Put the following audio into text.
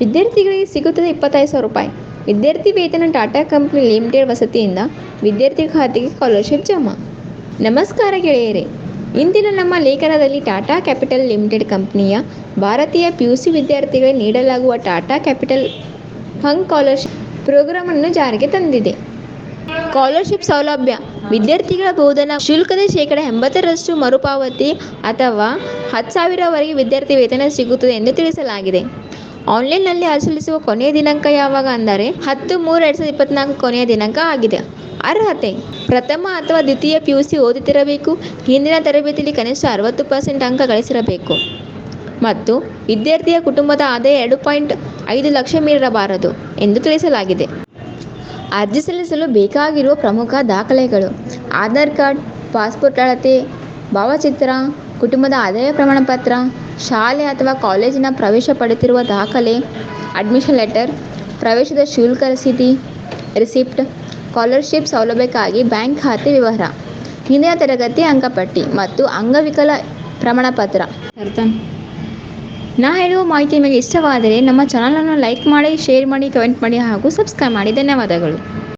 ವಿದ್ಯಾರ್ಥಿಗಳಿಗೆ ಸಿಗುತ್ತದೆ ಇಪ್ಪತ್ತೈದು ಸಾವಿರ ರೂಪಾಯಿ. ವಿದ್ಯಾರ್ಥಿ ವೇತನ ಟಾಟಾ ಕಂಪನಿ ಲಿಮಿಟೆಡ್ ವಸತಿಯಿಂದ ವಿದ್ಯಾರ್ಥಿ ಖಾತೆಗೆ ಸ್ಕಾಲರ್ಶಿಪ್ ಜಮಾ. ನಮಸ್ಕಾರ ಗೆಳೆಯರೇ, ಇಂದಿನ ನಮ್ಮ ಲೇಖನದಲ್ಲಿ ಟಾಟಾ ಕ್ಯಾಪಿಟಲ್ ಲಿಮಿಟೆಡ್ ಕಂಪನಿಯ ಭಾರತೀಯ ಪಿ ಯು ಸಿ ವಿದ್ಯಾರ್ಥಿಗಳಿಗೆ ನೀಡಲಾಗುವ ಟಾಟಾ ಕ್ಯಾಪಿಟಲ್ ಫಂಡ್ ಸ್ಕಾಲರ್ಶಿಪ್ ಪ್ರೋಗ್ರಾಮನ್ನು ಜಾರಿಗೆ ತಂದಿದೆ. ಸ್ಕಾಲರ್ಶಿಪ್ ಸೌಲಭ್ಯ, ವಿದ್ಯಾರ್ಥಿಗಳ ಬೋಧನಾ ಶುಲ್ಕದ ಶೇಕಡ ಎಂಬತ್ತರಷ್ಟು ಮರುಪಾವತಿ ಅಥವಾ ಹತ್ತು ಸಾವಿರವರೆಗೆ ವಿದ್ಯಾರ್ಥಿ ವೇತನ ಸಿಗುತ್ತದೆ ಎಂದು ತಿಳಿಸಲಾಗಿದೆ. ಆನ್ಲೈನ್ನಲ್ಲಿ ಸಲ್ಲಿಸುವ ಕೊನೆಯ ದಿನಾಂಕ ಯಾವಾಗ ಅಂದರೆ ಹತ್ತು ಮೂರು ಎರಡು ಸಾವಿರದ ಇಪ್ಪತ್ತ್ನಾಲ್ಕು ಕೊನೆಯ ದಿನಾಂಕ ಆಗಿದೆ. ಅರ್ಹತೆ, ಪ್ರಥಮ ಅಥವಾ ದ್ವಿತೀಯ ಪಿ ಯು ಸಿ ಓದುತ್ತಿರಬೇಕು. ಹಿಂದಿನ ತರಬೇತಿಯಲ್ಲಿ ಕನಿಷ್ಠ ಅರವತ್ತು ಪರ್ಸೆಂಟ್ ಅಂಕ ಗಳಿಸಿರಬೇಕು. ಮತ್ತು ವಿದ್ಯಾರ್ಥಿಯ ಕುಟುಂಬದ ಆದಾಯ ಎರಡು ಪಾಯಿಂಟ್ ಐದು ಲಕ್ಷ ಮೀರಿರಬಾರದು ಎಂದು ತಿಳಿಸಲಾಗಿದೆ. ಅರ್ಜಿ ಸಲ್ಲಿಸಲು ಬೇಕಾಗಿರುವ ಪ್ರಮುಖ ದಾಖಲೆಗಳು. ಆಧಾರ್ ಕಾರ್ಡ್, ಪಾಸ್ಪೋರ್ಟ್ ಅಳತೆ, ಭಾವಚಿತ್ರ, ಕುಟುಂಬದ ಆದಾಯ ಪ್ರಮಾಣಪತ್ರ ಶಾಲೆ ಅಥವಾ ಕಾಲೇಜಿನ ಪ್ರವೇಶ ಪಡೆದಿರುವ ದಾಖಲೆ ಅಡ್ಮಿಷನ್ ಲೆಟರ್ ಪ್ರವೇಶದ ಶುಲ್ಕ ರಸೀದಿ ರಿಸಿಪ್ಟ್ ಸ್ಕಾಲರ್ಶಿಪ್ ಸೌಲಭ್ಯಕ್ಕಾಗಿ ಬ್ಯಾಂಕ್ ಖಾತೆ ವಿವರ ಹಿಂದಿನ ತರಗತಿ ಅಂಕಪಟ್ಟಿ ಮತ್ತು ಅಂಗವಿಕಲ ಪ್ರಮಾಣಪತ್ರ. ನಾ ಹೇಳುವ ಮಾಹಿತಿ ನಿಮಗೆ ಇಷ್ಟವಾದರೆ ನಮ್ಮ ಚಾನಲನ್ನು ಲೈಕ್ ಮಾಡಿ ಶೇರ್ ಮಾಡಿ ಕಮೆಂಟ್ ಮಾಡಿ ಹಾಗೂ ಸಬ್ಸ್ಕ್ರೈಬ್ ಮಾಡಿ. ಧನ್ಯವಾದಗಳು.